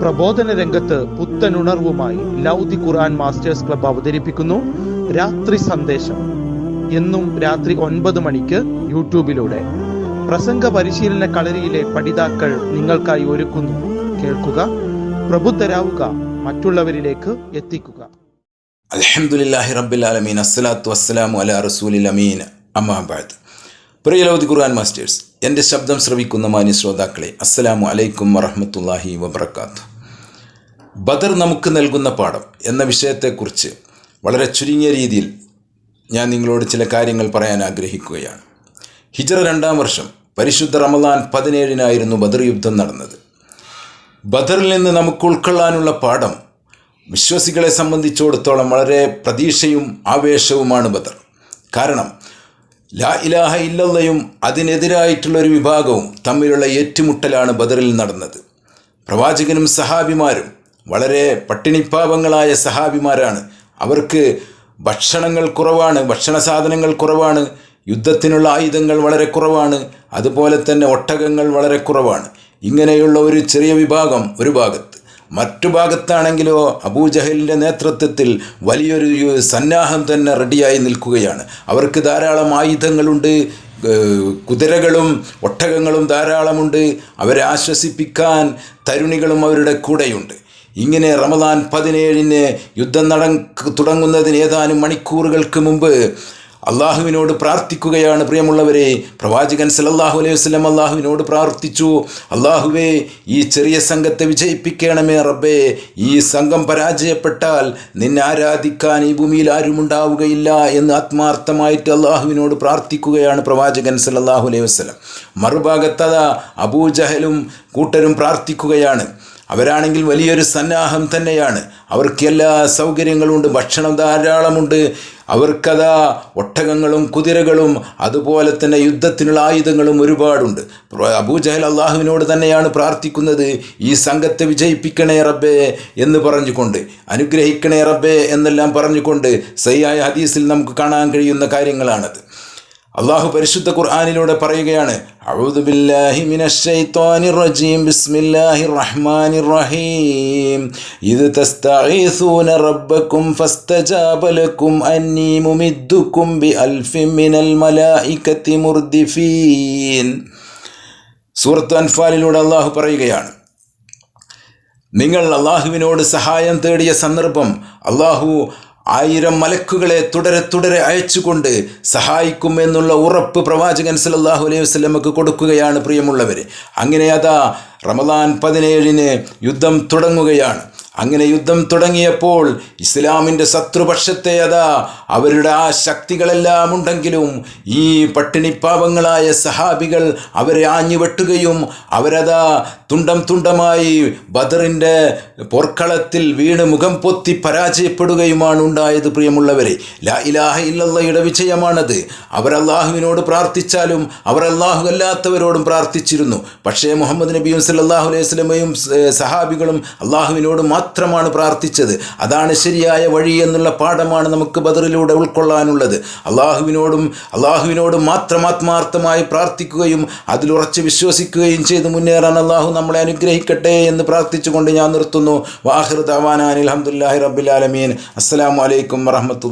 പ്രബോധന രംഗത്ത് പുത്തനുണർവുമായി ലൗദി ഖുർആൻ masters club അവതരിപ്പിക്കുന്നു. രാത്രി സന്ദേശം. എന്നും രാത്രി ഒൻപത് മണിക്ക് യൂട്യൂബിലൂടെ. പ്രസംഗ പരിശീലന കളരിയിലെ പഠിതാക്കൾ നിങ്ങൾക്കായി ഒരുക്കുന്നു. കേൾക്കുക പ്രബുദ്ധരാവുക മറ്റുള്ളവരിലേക്ക് എത്തിക്കുക. അലഹമുല്ലാഹി റബ്ബിൽ ആലമീൻ. അസ്സലാത്തു വസ്സലാമു അല റസൂലിൽ അമീൻ. അമ്മാബാദ് പ്രിയലവതി ഖുർആൻ മാസ്റ്റേഴ്സ് എന്റെ ശബ്ദം ശ്രവിക്കുന്ന മാന്യ ശ്രോതാക്കളെ അസ്സലാമു അലൈക്കും വറഹമത്തല്ലാഹി വബർക്കാത്തു ബദർ നമുക്ക് നൽകുന്ന പാഠം എന്ന വിഷയത്തെക്കുറിച്ച് വളരെ ചുരുങ്ങിയ രീതിയിൽ ഞാൻ നിങ്ങളോട് ചില കാര്യങ്ങൾ പറയാൻ ആഗ്രഹിക്കുകയാണ്. ഹിജറ രണ്ടാം വർഷം പരിശുദ്ധ റമദാൻ പതിനേഴിനായിരുന്നു ബദർ യുദ്ധം നടന്നത്. ബദറിൽ നിന്ന് നമുക്ക് ഉൾക്കൊള്ളാനുള്ള പാഠം വിശ്വാസികളെ സംബന്ധിച്ചിടത്തോളം വളരെ പ്രതീക്ഷയും ആവേശവുമാണ് ബദർ. കാരണം ലാ ഇലാഹ ഇല്ലയും അതിനെതിരായിട്ടുള്ള ഒരു വിഭാഗവും തമ്മിലുള്ള ഏറ്റുമുട്ടലാണ് ബദറിൽ നടന്നത്. പ്രവാചകനും സഹാബിമാരും വളരെ പട്ടിണിപ്പാവങ്ങളായ സഹാബിമാരാണ്. അവർക്ക് ഭക്ഷണങ്ങൾ കുറവാണ് ഭക്ഷണ സാധനങ്ങൾ കുറവാണ് യുദ്ധത്തിനുള്ള ആയുധങ്ങൾ വളരെ കുറവാണ് അതുപോലെ തന്നെ ഒട്ടകങ്ങൾ വളരെ കുറവാണ്. ഇങ്ങനെയുള്ള ഒരു ചെറിയ വിഭാഗം ഒരു ഭാഗത്ത്. മറ്റു ഭാഗത്താണെങ്കിലോ അബൂജഹലിന്റെ നേതൃത്വത്തിൽ വലിയൊരു സന്നാഹം തന്നെ റെഡിയായി നിൽക്കുകയാണ്. അവർക്ക് ധാരാളം ആയുധങ്ങളുണ്ട് കുതിരകളും ഒട്ടകങ്ങളും ധാരാളമുണ്ട്. അവരെ ആശ്വസിപ്പിക്കാൻ തരുണികളും അവരുടെ കൂടെയുണ്ട്. ഇങ്ങനെ റമദാൻ പതിനേഴിന് യുദ്ധം നട തുടങ്ങുന്നതിന് ഏതാനും മണിക്കൂറുകൾക്ക് മുമ്പ് അള്ളാഹുവിനോട് പ്രാർത്ഥിക്കുകയാണ് പ്രിയമുള്ളവരെ. പ്രവാചകൻ സലല്ലാഹു അലൈഹി വസ്ലം അള്ളാഹുവിനോട് പ്രാർത്ഥിച്ചു. അള്ളാഹുവേ ഈ ചെറിയ സംഘത്തെ വിജയിപ്പിക്കണമേ റബ്ബേ. ഈ സംഘം പരാജയപ്പെട്ടാൽ നിന്നെ ആരാധിക്കാൻ ഈ ഭൂമിയിൽ ആരുമുണ്ടാവുകയില്ല എന്ന് ആത്മാർത്ഥമായിട്ട് അള്ളാഹുവിനോട് പ്രാർത്ഥിക്കുകയാണ് പ്രവാചകൻ സലല്ലാഹു അലൈഹി വസ്ലം മറുഭാഗത്തത അബൂജഹലും കൂട്ടരും പ്രാർത്ഥിക്കുകയാണ്. അവരാണെങ്കിൽ വലിയൊരു സന്നാഹം തന്നെയാണ്. അവർക്ക് എല്ലാ സൗകര്യങ്ങളുമുണ്ട് ഭക്ഷണം ധാരാളമുണ്ട്. അവർക്കതാ ഒട്ടകങ്ങളും കുതിരകളും അതുപോലെ തന്നെ യുദ്ധത്തിനുള്ള ആയുധങ്ങളും ഒരുപാടുണ്ട്. അബൂജഹൽ അള്ളാഹുവിനോട് തന്നെയാണ് പ്രാർത്ഥിക്കുന്നത് ഈ സംഘത്തെ വിജയിപ്പിക്കണേ റബ്ബേ എന്ന് പറഞ്ഞുകൊണ്ട്. അനുഗ്രഹിക്കണേ റബ്ബേ എന്നെല്ലാം പറഞ്ഞുകൊണ്ട് സയ്യായ ഹദീസിൽ നമുക്ക് കാണാൻ കഴിയുന്ന കാര്യങ്ങളാണത്. അള്ളാഹു പരിശുദ്ധ ഖുർആാനിലൂടെ പറയുകയാണ് ഫസ്തജാബ ലക്കും ബി മിനൽ മുർദിഫീൻ. അൻഫാലിലൂടെ അള്ളാഹു പറയുകയാണ് നിങ്ങൾ അള്ളാഹുവിനോട് സഹായം തേടിയ സന്ദർഭം അള്ളാഹു ആയിരം മലക്കുകളെ തുടരെ തുടരെ അയച്ചുകൊണ്ട് സഹായിക്കുമെന്നുള്ള ഉറപ്പ് പ്രവാചകൻ സല്ലല്ലാഹു അലൈഹി വസ്ലമക്ക് കൊടുക്കുകയാണ് പ്രിയമുള്ളവർ അങ്ങനെ അതാ റമദാൻ പതിനേഴിന് യുദ്ധം തുടങ്ങുകയാണ്. അങ്ങനെ യുദ്ധം തുടങ്ങിയപ്പോൾ ഇസ്ലാമിന്റെ ശത്രുപക്ഷത്തെ അതാ അവരുടെ ആ ശക്തികളെല്ലാം ഉണ്ടെങ്കിലും ഈ പട്ടിണിപ്പാവങ്ങളായ സഹാബികൾ അവരെ ആഞ്ഞു വെട്ടുകയും അവരതാ തുണ്ടം തുണ്ടമായി ബദറിന്റെ പോർക്കളത്തിൽ വീണ് മുഖം പൊത്തി പരാജയപ്പെടുകയുമാണ് ഉണ്ടായത് പ്രിയമുള്ളവരെ. ലാ ഇലാഹ ഇല്ലല്ലയുടെ വിജയമാണത്. അവർ അള്ളാഹുവിനോട് പ്രാർത്ഥിച്ചാലും അവർ അള്ളാഹു അല്ലാത്തവരോടും പ്രാർത്ഥിച്ചിരുന്നു. പക്ഷേ മുഹമ്മദ് നബിയും സല്ലാഹു അലൈഹി സ്വലമയും സഹാബികളും അള്ളാഹുവിനോട് മാത്രമാണ് പ്രാർത്ഥിച്ചത്. അതാണ് ശരിയായ വഴി എന്നുള്ള പാഠമാണ് നമുക്ക് ബദറിലൂടെ ഉൾക്കൊള്ളാനുള്ളത്. അള്ളാഹുവിനോടും അള്ളാഹുവിനോടും മാത്രം ആത്മാർത്ഥമായി പ്രാർത്ഥിക്കുകയും അതിലുറച്ച് വിശ്വസിക്കുകയും ചെയ്ത് മുന്നേറാൻ അള്ളാഹു നമ്മളെ അനുഗ്രഹിക്കട്ടെ എന്ന് പ്രാർത്ഥിച്ചുകൊണ്ട് ഞാൻ നിർത്തുന്നു. വാഹിർ തവാനാൻ അലഹമുല്ലാഹി റബ്ബിൽ ആലമീൻ. അസ്സലാമു അലൈക്കും വറഹമത്തുള്ള